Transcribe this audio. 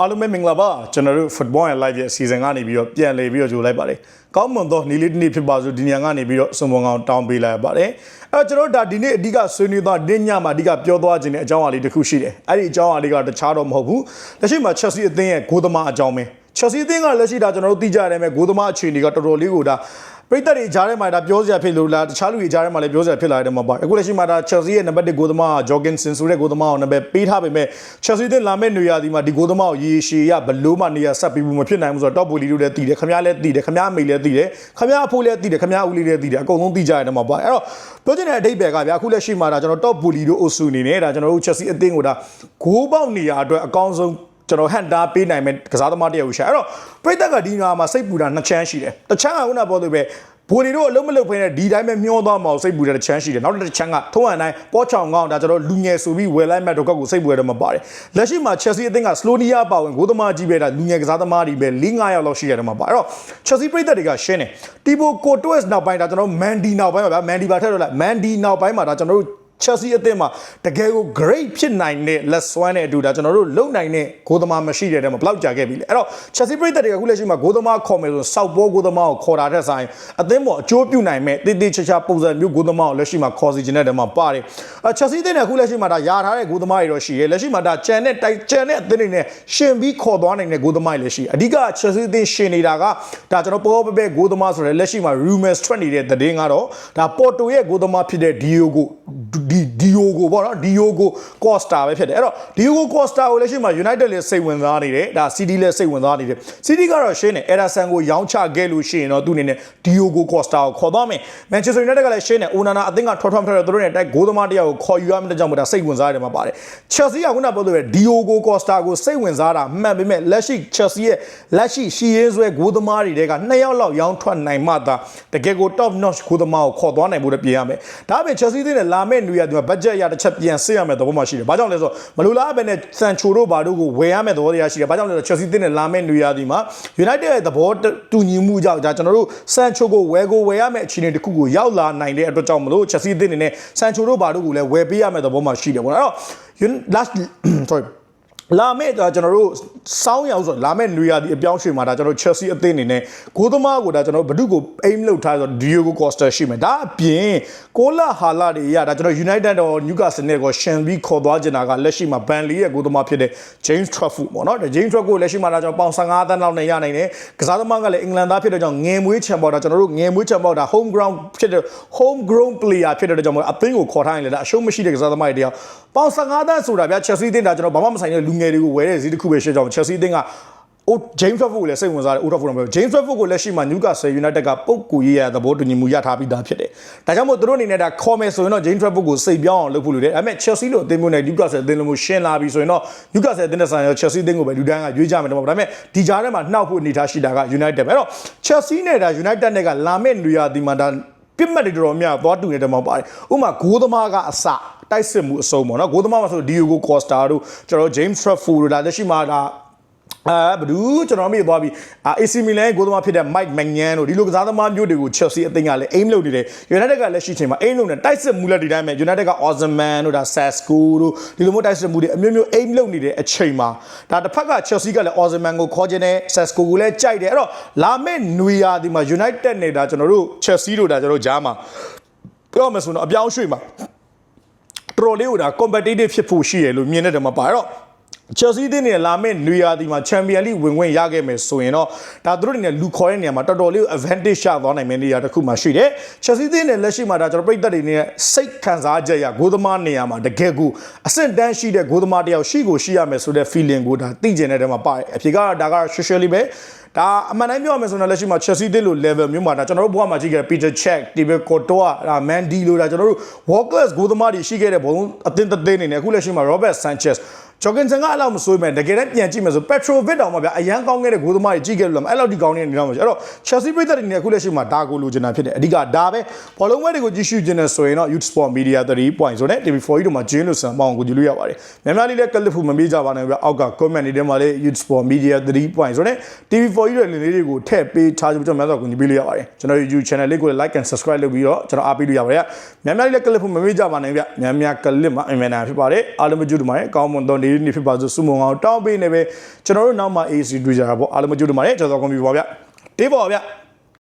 အားလုံးပဲမင်္ဂလာပါကျွန်တော်တို့ Football and Live ရဲ့အစီအစဉ်ကနေပြီးတော့ပြန်လည်ပြီးတော့ကြိုလိုက်ပါတယ်ကောင်းမွန်သောနေ့လေးတစ်နေ့ဖြစ်ပါစို့ဒီညကနေပြီးတော့စုံမုံကောင်တောင်းပေးလိုက်ရပါတယ်အဲတော့ကျွန်တော်တို့ဒါဒီနေ့အဓိကဆွေးနွေးသွားဒီညမှာအဓိကပြောသွားခြင်းတဲ့အကြောင်းအရာလေးတစ်ခုရှိတယ်အဲ့ဒီအကြောင်းအရာလေးကတခြားတော့မဟုတ်ဘူးလက်ရှိမှာ Chelsea အသင်းရဲ့ဂိုးသမားအကြောင်းပဲ Chelsea အသင်းကလက်ရှိဒါကျွန်တော်တို့သိကြရတယ်မဲ့ဂိုးသမားအခြေအနေကတော်တော်လေးကိုဒါ ပရိသတ်တွေကြားထဲမှာဒါပြောစရာဖြစ်လို့လားတခြားလူတွေကြားထဲမှာလည်းပြောစရာဖြစ်လာတယ်မှာပါအခုလက်ရှိမှာဒါ Chelsea ရဲ့နံပါတ်1ဂိုးသမား Jorgensen ဆိုတဲ့ဂိုးသမားကိုနံပါတ်ပေးထားပေမဲ့ Chelsea တဲ့လာမဲ့နေရာဒီမှာဒီဂိုးသမားကိုရေရှည်ရဘလို့မှနေရာဆက်ပြီးမဖြစ်နိုင်ဘူးဆိုတော့ top bully တို့လည်းတည်တယ်ခမားလည်းတည်တယ်ခမားအမေလည်းတည်တယ်ခမားအဖိုးလည်းတည်တယ်ခမားဦးလေးလည်းတည်တယ်အကုန်လုံးတည်ကြရတယ်မှာပါအဲ့တော့ပြောချင်တဲ့အဓိပ္ပာယ်ကဗျာအခုလက်ရှိမှာဒါကျွန်တော် top bully တို့အုပ်စုအနေနဲ့ဒါကျွန်တော်တို့ Chelsea အသင်းကိုဒါဂိုးပေါက်နေရာအတွက်အကောင်းဆုံး ကျွန်တော်ဟန်တာပေးနိုင်မဲ့ကစားသမားတယောက်ရှာအဲ့တော့ပြိသက်ကဒီညမှာစိတ်ပူတာနှစ်ချမ်းရှိတယ်တစ်ချမ်းကခုနပြောလို့ပဲဘိုလီတို့အလုံးမလုံးဖိနေဒီတိုင်းပဲမျောသွားမအောင်စိတ်ပူတဲ့တစ်ချမ်းရှိတယ်နောက်တစ်ချမ်းကထုံးအတိုင်းပေါ်ချောင်ကောင်းဒါကျွန်တော်လူငယ်ဆိုပြီးဝယ်လိုက်မဲ့တော့ကောက်ကိုစိတ်ပူရတော့မပါတယ်လက်ရှိမှာ Chelsea အသင်းက Slovenia ပါဝင်ဂိုးသမားကြီးပဲဒါလူငယ်ကစားသမားတွေပဲ၄၅ယောက်လောက်ရှိရတယ်မှာပါအဲ့တော့ Chelsea ပြိသက်တွေကရှင်းတယ် Thibaut Courtois နောက်ပိုင်းဒါကျွန်တော် Mandy နောက်ပိုင်းပါဗျာ Mandy ပါထက်တော့လား Mandy နောက်ပိုင်းမှာဒါကျွန်တော်တို့ Chelsea အသင်းမှာတကယ်ကို great ဖြစ်နိုင်တဲ့လက်စွမ်းတဲ့အတူဒါကျွန်တော်တို့လုံနိုင်တဲ့ဂိုးသမားမရှိတဲ့တဲမှာဘလောက်ကြာခဲ့ပြီလဲအဲ့တော့ Chelsea ပြည်သက်တွေကအခုလက်ရှိမှာဂိုးသမားခေါ်မယ်ဆိုစောက်ပေါ်ဂိုးသမားကိုခေါ်တာတဲ့ဆိုင်အသင်းပေါ်အကျိုးပြုနိုင်မဲ့တိတိကျကျပုံစံမျိုးဂိုးသမားကိုလက်ရှိမှာခေါ်စီခြင်းတဲ့တဲမှာပါတယ်အဲ Chelsea အသင်းကအခုလက်ရှိမှာဒါယာထားတဲ့ဂိုးသမားတွေတော့ရှိရဲလက်ရှိမှာဒါကြံတဲ့တိုက်ကြံတဲ့အသင်းတွေနဲ့ရှင်ပြီးခေါ်သွားနိုင်တဲ့ဂိုးသမားတွေလည်းရှိအဓိက Chelsea အသင်းရှင်နေတာကဒါကျွန်တော်ပေါ်ပပဲဂိုးသမားဆိုတဲ့လက်ရှိမှာ rumors ထွက်နေတဲ့သတင်းကတော့ဒါပေါ်တိုရဲ့ဂိုးသမားဖြစ်တဲ့ Diogo ဒီဒီယိုကိုပေါ့နော်ဒီယိုကိုကော့စတာပဲဖြစ်တယ်အဲ့တော့ဒီယိုကိုကော့စတာကိုလက်ရှိမှာ United လည်းစိတ်ဝင်စားနေတယ်ဒါ CD လည်းစိတ်ဝင်စားနေတယ် CD ကတော့ရှင်းတယ် Ederson ကိုရောင်းချခဲ့လို့ရှိရင်တော့သူအနေနဲ့ဒီယိုကိုကော့စတာကိုခေါ်သွားမယ် Manchester United ကလည်းရှင်းတယ် Onana အသင်းကထွက်ထွက်ထွက်သူတို့နဲ့တိုက်ဂိုးသမားတယောက်ကိုခေါ်ယူရမယ့်ကြောင့်မို့ဒါစိတ်ဝင်စားရတယ်မှာပါတယ် Chelsea ကခုနပြောလို့ပဲဒီယိုကိုကော့စတာကိုစိတ်ဝင်စားတာမှန်ပေမဲ့လက်ရှိ Chelsea ရဲ့လက်ရှိရှီရေးဆွဲဂိုးသမားတွေကနှစ်ယောက်လောက်ရောင်းထွက်နိုင်မှသာတကယ်ကို top notch ဂိုးသမားကိုခေါ်သွားနိုင်ဖို့ပြင်ရမယ်ဒါပေမဲ့ Chelsea တဲ့လာမယ့်နေရာဒီမှာ budget ရတစ်ချက်ပြန်စစ်ရမယ်သဘောမှရှိတယ်။ဘာကြောင့်လဲဆိုတော့မလိုလားပဲနဲ့ဆန်ချိုတို့ဘာတို့ကိုဝယ်ရမယ်သဘောတရားရှိတယ်။ဘာကြောင့်လဲဆိုတော့ Chelsea တဲ့လာမယ့်နေရာဒီမှာ United ရဲ့သဘောတူညီမှုကြောင့်ဒါကျွန်တော်တို့ဆန်ချိုကိုဝယ်ကိုဝယ်ရမယ်အခြေအနေတစ်ခုကိုရောက်လာနိုင်တဲ့အတွက်ကြောင့်မလို့ Chelsea တဲ့အနေနဲ့ဆန်ချိုတို့ဘာတို့ကိုလည်းဝယ်ပေးရမယ်သဘောမှရှိတယ်ပေါ့နော်။အဲ့တော့ last sorry လာမယ့်ဒါကျွန်တော်တို့စောင်းရောင်ဆိုလာမယ့်နွေရာသီအပြောင်းရွှေ့မှာဒါကျွန်တော် Chelsea အသင်းအနေနဲ့ဂိုးသမားကိုဒါကျွန်တော်ဘဒုကို aim လုပ်ထားဆို Diogo Costa ရှိမယ်ဒါအပြင်ကိုလာဟာလာတွေရဒါကျွန်တော် United တော့ Newcastle နဲ့ကိုရှင်ပြီးခေါ်သွားချင်တာကလက်ရှိမှာ Burnley ရဲ့ဂိုးသမားဖြစ်တဲ့ James Trafford ပေါ့နော်ဒါ James Trafford ကိုလက်ရှိမှာဒါကျွန်တော်ပေါင်15တန်းလောက်နဲ့ရနိုင်တယ်ကစားသမားကလည်းအင်္ဂလန်သားဖြစ်တဲ့ကြောင့်ငယ်မွေးချန်ပေါ့ဒါကျွန်တော်တို့ငယ်မွေးချန်ပေါ့ဒါ home ground ဖြစ်တဲ့ home grown player ဖြစ်တဲ့ကြောင့်မို့အသင်းကိုခေါ်ထားရင်လည်းဒါအရှုံးမရှိတဲ့ကစားသမားတွေတယောက်ပေါင်15တန်းဆိုတာဗျာ Chelsea တင်တာကျွန်တော်ဘာမှမဆိုင်တဲ့လူငယ်တွေကိုဝယ်တဲ့ဈေးတစ်ခုပဲရှင်းကြောင်း Chelsea တင်ကအို James Trafford ကိုလည်းစိတ်ဝင်စားတယ် Old Trafford မှာ James Trafford ကိုလက်ရှိမှာ Newcastle United ကပုတ်ကူရေးရသဘောတူညီမှုရထားပြီးသားဖြစ်တယ်။ဒါကြောင့်မို့သူတို့အနေနဲ့ဒါခေါ်မယ်ဆိုရင်တော့ James Trafford ကိုစိတ်ပြောင်းအောင်လုပ်ဖို့လိုတယ်။ဒါပေမဲ့ Chelsea လို့အသင်းမျိုးနဲ့ Newcastle အသင်းလိုမျိုးရှင်းလာပြီဆိုရင်တော့ Newcastle အသင်းနဲ့ဆိုင်ရော Chelsea အသင်းကိုပဲလူတိုင်းကရွေးကြမယ်တော့ဒါပေမဲ့ဒီကြားထဲမှာနှောက်ဖို့အနေထားရှိတာက United ပဲ။အဲ့တော့ Chelsea နဲ့ဒါ United နဲ့ကလာမယ့်နေရာဒီမှာဒါ ပြစ်မှတ်တွေတော်တော်များသွားတူနေတဲ့မှာပါတယ်။ဥပမာဂိုးသမားကအစတိုက်စစ်မှုအစုံပေါ့နော်။ဂိုးသမားမှာဆို Diogo Costa တို့ကျွန်တော် James Trafford တို့ဒါလက်ရှိမှာဒါ အာဘဒူးကျွန်တော်မေ့သွားပြီအာ AC Milan ကိုသမားဖြစ်တဲ့ Mike Magnan တို့ဒီလိုကစားသမားမျိုးတွေကို Chelsea အသင်းကလည်း aim လုပ်နေတယ် United ကလည်းရှိချိန်မှာ aim လုပ်နေတိုက်စစ်မှုလက်ဒီတိုင်းပဲ United က Osimhen တို့ဒါ Sasco တို့ဒီလိုမျိုးတိုက်စစ်မှုတွေအမျိုးမျိုး aim လုပ်နေတဲ့အချိန်မှာဒါတစ်ဖက်က Chelsea ကလည်း Osimhen ကိုခေါ်ခြင်းနဲ့ Sasco ကိုလည်းကြိုက်တယ်အဲ့တော့လာမယ့်နွေရာသီမှာ United နဲ့ဒါကျွန်တော်တို့ Chelsea တို့ဒါကျွန်တော်တို့ဂျားမှာပြောမယ်ဆိုတော့အပြောင်းရွှေ့မှာတော်တော်လေးဟိုဒါ competitive ဖြစ်ဖို့ရှိရလို့မြင်နေတယ်မှာပါအဲ့တော့ Chelsea တင်းနေလာမယ့်နွေရာသီမှာ Champions League ဝင်ခွင့်ရခဲ့မယ်ဆိုရင်တော့ဒါသူတို့အနေနဲ့လူခေါ်တဲ့နေရာမှာတော်တော်လေး advantage ရသွားနိုင်မယ့်နေရာတစ်ခုမှရှိတယ်။ Chelsea တင်းနဲ့လက်ရှိမှာဒါကျွန်တော်ပြည်သက်တွေနဲ့စိတ်ခံစားချက်ရဂိုးသမားနေရာမှာတကယ်ကိုအဆင့်တန်းရှိတဲ့ဂိုးသမားတယောက်ရှိကိုရှိရမယ်ဆိုတဲ့ feeling ကိုဒါသိကျင်တဲ့တဲမှာပါတယ်။အဖြေကဒါက socially ပဲ ဒါအမှန်တိုင်းပြောရမယ်ဆိုတော့လက်ရှိမှာ Chelsea တင်းလို့ level မျိုးမှာဒါကျွန်တော်တို့ဘဝမှာကြည့်ခဲ့ Peter Cech, Thibaut Courtois, ဒါ Mendy လို့ဒါကျွန်တော်တို့ world class ဂိုးသမားတွေရှိခဲ့တဲ့ဘုံအသင်းတစ်သင်းနေနဲ့အခုလက်ရှိမှာ Robert Sanchez ဂျော်ဂင်ဆန်ကအဲ့လောက်မစိုးမဲ့တကယ်တမ်းပြန်ကြည့်မယ်ဆိုပက်ထရိုဗစ်တောင်မှဗျာအရန်ကောင်းခဲ့တဲ့ဂိုးသမားတွေကြည့်ခဲ့လို့လားအဲ့လောက်ဒီကောင်းနေတဲ့နေတော့မရှိအဲ့တော့ Chelsea ပြည်သက်တွေနေအခုလက်ရှိမှာဒါကိုလိုချင်တာဖြစ်တယ်အဓိကဒါပဲဘောလုံးပွဲတွေကိုကြည့်ရှုခြင်းနဲ့ဆိုရင်တော့ Youth Sport Media 3 point ဆိုတဲ့ TV4 တို့မှာဂျင်းလို့ဆန်ပေါအောင်ကိုကြည့်လို့ရပါတယ်များများလေးလည်းကလစ်ဖူမမေးကြပါနဲ့ဗျာအောက်က comment တွေထဲမှာလည်း Youth Sport Media 3 point ဆိုတဲ့ TV4 တော်ကြီးတွေလင်းလေးတွေကိုထည့်ပေးထားကြပြီးတော့များစွာကူညီပေးလို့ရပါတယ်ကျွန်တော် YouTube channel လေးကို like and subscribe လုပ်ပြီးတော့ကျွန်တော်အားပေးလို့ရပါတယ်များများလေးကလစ်ဖို့မမေ့ကြပါနဲ့ဗျများများကလစ်မှာအင်မန်နာဖြစ်ပါတယ်အားလုံးမကြည့်တူပါတယ်အကောင်းမွန်သောနေ့နေ့ဖြစ်ပါစို့စုမုံအောင်တောင်းပေးနေပဲကျွန်တော်တို့နောက်မှ AC တွေ့ကြတာပေါ့အားလုံးမကြည့်တူပါတယ်ကျွန်တော်ကွန်ပျူတာပါဗျတေးပါဗျ